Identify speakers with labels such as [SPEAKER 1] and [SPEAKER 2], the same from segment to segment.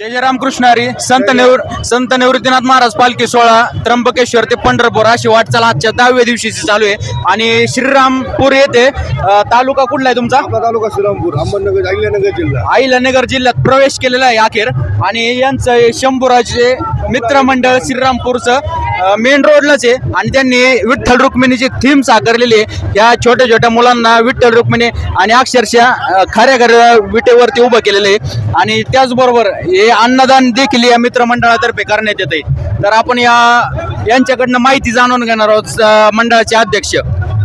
[SPEAKER 1] जय रामकृष्ण हरी. संत निवृ संत निवृत्तीनाथ महाराज पालखी सोहळा त्र्यंबकेश्वर ते पंढरपूर अशी वाटचाल आजच्या दहाव्या दिवशीची चालू आहे. आणि श्रीरामपूर येथे अ, तालुका कुठला आहे तुमचा?
[SPEAKER 2] आपला तालुका श्रीरामपूर अहमदनगर अहिल्यानगर जिल्हा.
[SPEAKER 1] अहिल्यानगर जिल्ह्यात प्रवेश केलेला आहे अखेर. आणि यांचं हे शंभूराजे मित्रमंडळ श्रीरामपूरचं मेन रोडलाच आहे. आणि त्यांनी विठ्ठल रुक्मिणीची थीम साकारलेली आहे. या छोट्या छोट्या मुलांना विठ्ठल रुक्मिणी आणि अक्षरशः खऱ्या खऱ्या विटेवरती उभं केलेलं आहे. आणि त्याचबरोबर हे अन्नदान देखील या मित्रमंडळातर्फे करण्यात येते तर आपण या यांच्याकडनं माहिती जाणून घेणार आहोत मंडळाचे अध्यक्ष.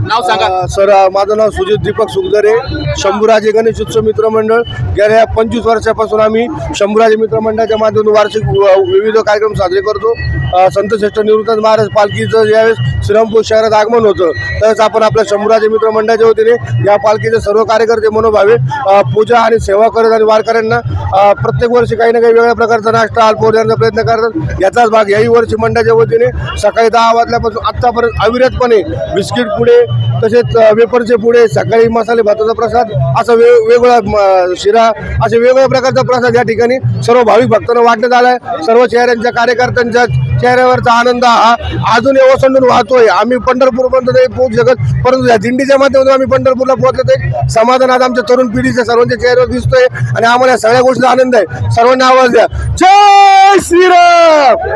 [SPEAKER 1] नाव सांगा.
[SPEAKER 2] सर माझं नाव सुजित दीपक सुखदरे शंभूराजे गणेश उत्सव मित्र मंडळ. गेल्या पंचवीस वर्षापासून आम्ही शंभूराजे मित्र मंडळाच्या माध्यमातून वार्षिक व- विविध कार्यक्रम साजरे करतो. संत श्रेष्ठ निवृत्त महाराज पालखीचं यावेळेस श्रीरामपूर शहरात आगमन होतं. त्यावेळेस आपण आपल्या शंभूराजे मित्र मंडळाच्या वतीने या पालखीचे सर्व कार्यकर्ते मनोभावे पूजा आणि सेवा करत आणि वारकऱ्यांना प्रत्येक वर्षी काही ना काही वेगळ्या प्रकारचा नाश्ता अल्प देण्याचा प्रयत्न करतात. याचाच भाग याही वर्षी मंडळाच्या वतीने सकाळी दहा वाजल्यापासून आत्तापर्यंत अविरतपणे बिस्किट पुढे तसेच वेपरचे वेफरचे पुढे सकाळी मसाले भाताचा प्रसाद असा वे वेगवेगळा शिरा असे वेगवेगळ्या प्रकारचा प्रसाद या ठिकाणी सर्व भाविक भक्तांना वाटण्यात आला आहे. सर्व चेहऱ्यांच्या कार्यकर्त्यांच्या चेहऱ्यावरचा आनंद हा अजून ओसंडून वाहतोय. आम्ही पंढरपूरपर्यंत नाही पोहोचू शकत परंतु या दिंडीच्या माध्यमातून आम्ही पंढरपूरला पोहोचलो ते समाधान आज आमच्या तरुण पिढीच्या सर्वांच्या चेहऱ्यावर दिसतोय आणि आम्हाला या सगळ्या गोष्टीचा आनंद आहे. सर्वांनी आवाज द्या. जय श्रीराम!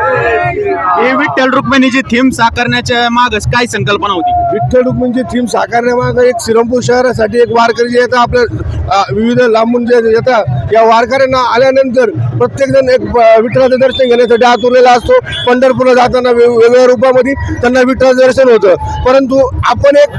[SPEAKER 1] ही विठ्ठल रुक्मिणीची थीम साकारण्याच्या मागच काय संकल्पना होती?
[SPEAKER 2] विठ्ठल रुक्मिणीची थीम साकारण्यामागे एक श्रीरामपूर शहरासाठी एक वारकरी जे येतात आपल्या विविध लांबून जे येतात या वारकऱ्यांना आल्यानंतर प्रत्येक जण एक विठ्ठलाचं दर्शन घेण्यासाठी आतुरलेला असतो. पंढरपूरला जाताना वेग- वेगवेगळ्या रूपामध्ये त्यांना विठ्ठल दर्शन होतं. परंतु आपण एक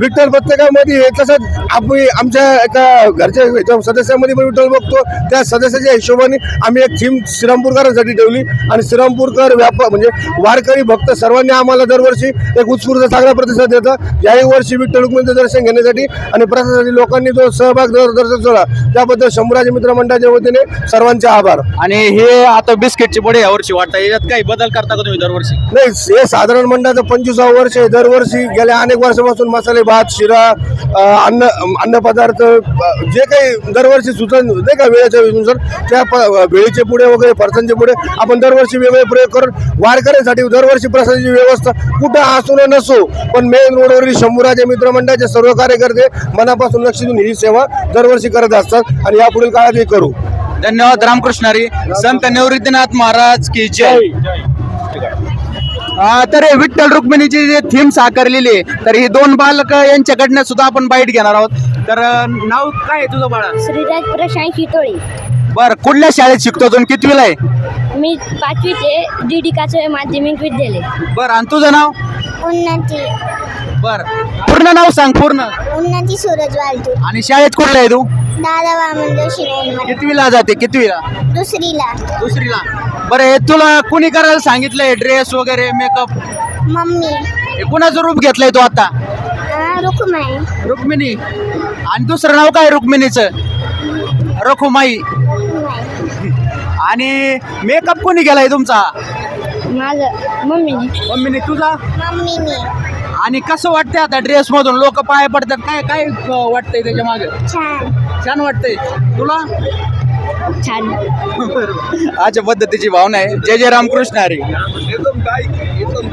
[SPEAKER 2] विठ्ठल प्रत्येकामध्ये तसंच आपण आमच्या एका घरच्या सदस्यामध्ये पण विठ्ठल बघतो. त्या सदस्याच्या हिशोबाने आम्ही एक थीम श्रीरामपूरकरांसाठी ठेवली. आणि श्रीरामपूरकर व्यापार म्हणजे वारकरी भक्त सर्वांनी आम्हाला दरवर्षी एक उत्स्फूर्त चांगला प्रतिसाद देतात. याही वर्षी विठ्ठल रुक्मिणीचं दर्शन घेण्यासाठी आणि प्रसादासाठी लोकांनी जो सहभाग दर- दर्शन झाला त्याबद्दल शंभराजे मित्र मंडळाच्या वतीने सर्वांचे आभार.
[SPEAKER 1] आणि हे आता बिस्किटचे पुढे यावर्षी वाटतं. याच्यात काही बदल करता का तुम्ही दरवर्षी?
[SPEAKER 2] नाही हे साधारण मंडळाचं पंचवीसावं वर्ष आहे. दरवर्षी गेल्या अनेक वर्षापासून मसाले भात शिरा अन्न अन्नपदार्थ अ, जे काही दरवर्षी सुचन नाही का वेळेच्या नुसार त्या प- भेळीचे पुढे वगैरे फरसांचे पुढे आपण दरवर्षी वेगळे प्रयोग करून वारकऱ्यांसाठी दरवर्षी प्रसादाची व्यवस्था कुठं असो न नसो पण मेन रोडवरील शंभूराजे मित्र मंडळाचे सर्व कार्यकर्ते मनापासून लक्ष देऊन ही सेवा दरवर्षी करत असतात आणि यापुढील काळात हे करू.
[SPEAKER 1] धन्यवाद रामकृष्ण हरी. संत निवृत्तीनाथ महाराज की जय. तर हे विठ्ठल रुक्मिणीची जे थीम साकारलेली आहे तर ही दोन बालक यांच्याकडनं सुद्धा आपण बाईट घेणार आहोत. तर नाव काय आहे तुझं बाळा?
[SPEAKER 3] श्रीराज प्रशांत शितोळे.
[SPEAKER 1] बर कुठल्या शाळेत शिकतो तुम्ही कितवीला आहे?
[SPEAKER 3] मी पाचवी ते डी काचे माध्यमिक विद्यालय.
[SPEAKER 1] बर आणि तुझं नाव?
[SPEAKER 3] उन्नती.
[SPEAKER 1] बर पूर्ण नाव सांग पूर्ण.
[SPEAKER 3] उन्नती सूरज वालतू.
[SPEAKER 1] आणि शाळेत कुठला आहे तू?
[SPEAKER 3] दादा वामन जोशी मोहन
[SPEAKER 1] कितवीला जाते? कितवीला?
[SPEAKER 3] दुसरीला.
[SPEAKER 1] दुसरीला. बरं हे तुला कुणी करायला सांगितलंय ड्रेस वगैरे मेकअप
[SPEAKER 3] मम्मी.
[SPEAKER 1] कुणाचं रूप घेतलंय तू आता?
[SPEAKER 3] रुक्माई
[SPEAKER 1] रुक्मिणी. आणि दुसरं नाव काय रुक्मिणीचं? रखुमाई. आणि मेकअप कोणी केलाय तुमचा?
[SPEAKER 3] माझं. मम्मीने
[SPEAKER 1] मम्मीने तुझा?
[SPEAKER 3] मम्मीने.
[SPEAKER 1] आणि कसं वाटतंय आता ड्रेस मधून? लोक पाय पडतात. काय काय वाटतंय त्याच्यामागे?
[SPEAKER 3] छान.
[SPEAKER 1] छान वाटतंय. तुला?
[SPEAKER 3] छान.
[SPEAKER 1] अशा पद्धतीची भावना आहे. जय जय रामकृष्ण हरी.
[SPEAKER 2] एकदम